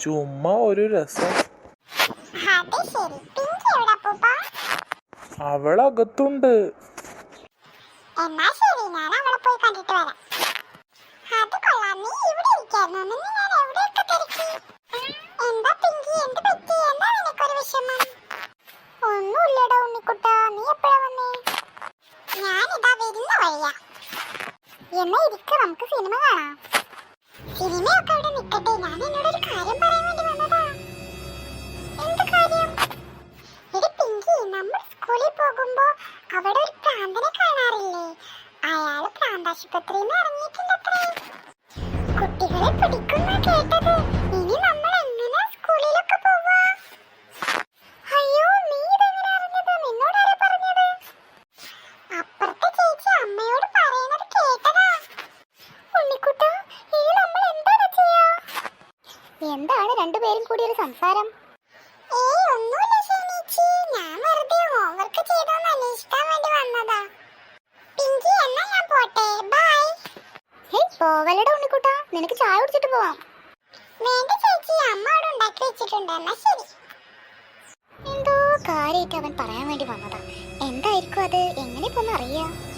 ചുമ്മാ ഒരു രസം. അത് ശരി. പിങ്കി എവിടെ അപ്പൂപ്പ അവളകത്തുണ്ട്. എന്നാ ശരി ഞാൻ അവളെ പോയി കണ്ടിട്ട് വരാം. അത് കൊള്ളാം. നീ ഇവിടെ ഇരിക്കായിരുന്നു. എന്നാ ഇരിക്ക നമുക്ക് സിനിമ കാണാം. സിനിമയൊക്കെ അവിടെ നിൽക്കട്ടെ ഞാൻ എന്നോട് ഒരു കാര്യം പറയാൻ വേണ്ടി വന്നതാ. എന്ത് കാര്യം? എടി പിങ്കി നമ്മൾ സ്കൂളിൽ പോകുമ്പോ അവിടെ ഒരു പ്രാന്തനെ കാണാറില്ലേ? അയാൾ പ്രാന്താശുപത്രിയിൽ നിന്ന് കുട്ടികളെ പിടിക്കുന്ന കേട്ടത്. എന്താണ് രണ്ടുപേരും കൂടി ഒരു സംസാരം? പോവലട ഉണ്ണിക്കുട്ട. നിനക്ക് ചായ കുടിച്ചിട്ട് പോവാം. വേണ്ട ചേച്ചി അമ്മ അവിടെ ഉണ്ടാക്കി വെച്ചിട്ടുണ്ട്. എന്നാ ശരി. എന്തോ കാര്യമായിട്ട് അവൻ പറയാൻ വേണ്ടി വന്നതാ. എന്തായിരിക്കും അത്? എങ്ങനെ ഇപ്പൊ അറിയാ.